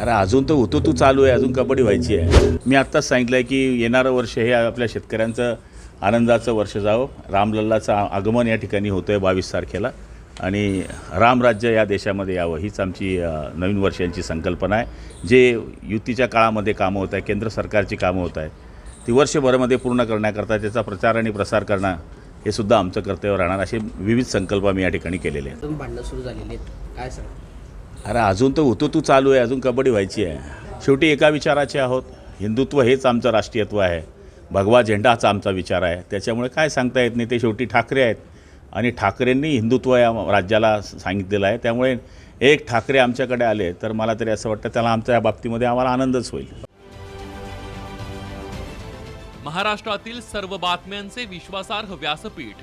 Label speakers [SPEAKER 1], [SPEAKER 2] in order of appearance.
[SPEAKER 1] अरे अजून तर होतो तू चालू आहे अजून कबड्डी व्हायची आहे. मी आत्ताच सांगितलं आहे की येणारं वर्ष हे आपल्या शेतकऱ्यांचं आनंदाचं वर्ष जावं. रामलल्लाचं आगमन या ठिकाणी होतं आहे बावीस तारखेला. आणि रामराज्य या देशामध्ये यावं हीच आमची नवीन वर्षांची संकल्पना आहे. जे युतीच्या काळामध्ये कामं होत आहे केंद्र सरकारची कामं होत आहेत ती वर्षभरामध्ये पूर्ण करण्याकरता त्याचा प्रचार आणि प्रसार करणं हे सुद्धा आमचं कर्तव्य राहणार असे विविध संकल्प आम्ही या ठिकाणी केलेले आहेत.
[SPEAKER 2] भांडणं सुरू झालेली आहेत. काय सांग
[SPEAKER 1] अरे अजून तर होतो तू चालू आहे अजून कबड्डी व्हायची आहे. शेवटी एका विचाराचे आहोत. हिंदुत्व हेच आमचं राष्ट्रीयत्व आहे. भगवा झेंडाचा आमचा विचार आहे. त्याच्यामुळे काय सांगता येत नाही ते शेवटी ठाकरे आहेत. आणि ठाकरेंनी हिंदुत्व या राज्याला सांगितलेलं आहे. त्यामुळे एक ठाकरे आमच्याकडे आले तर मला तरी असं वाटतं त्याला आमच्या या बाबतीमध्ये आम्हाला आनंदच होईल.
[SPEAKER 3] महाराष्ट्रातील सर्व बातम्यांचे विश्वासार्ह व्यासपीठ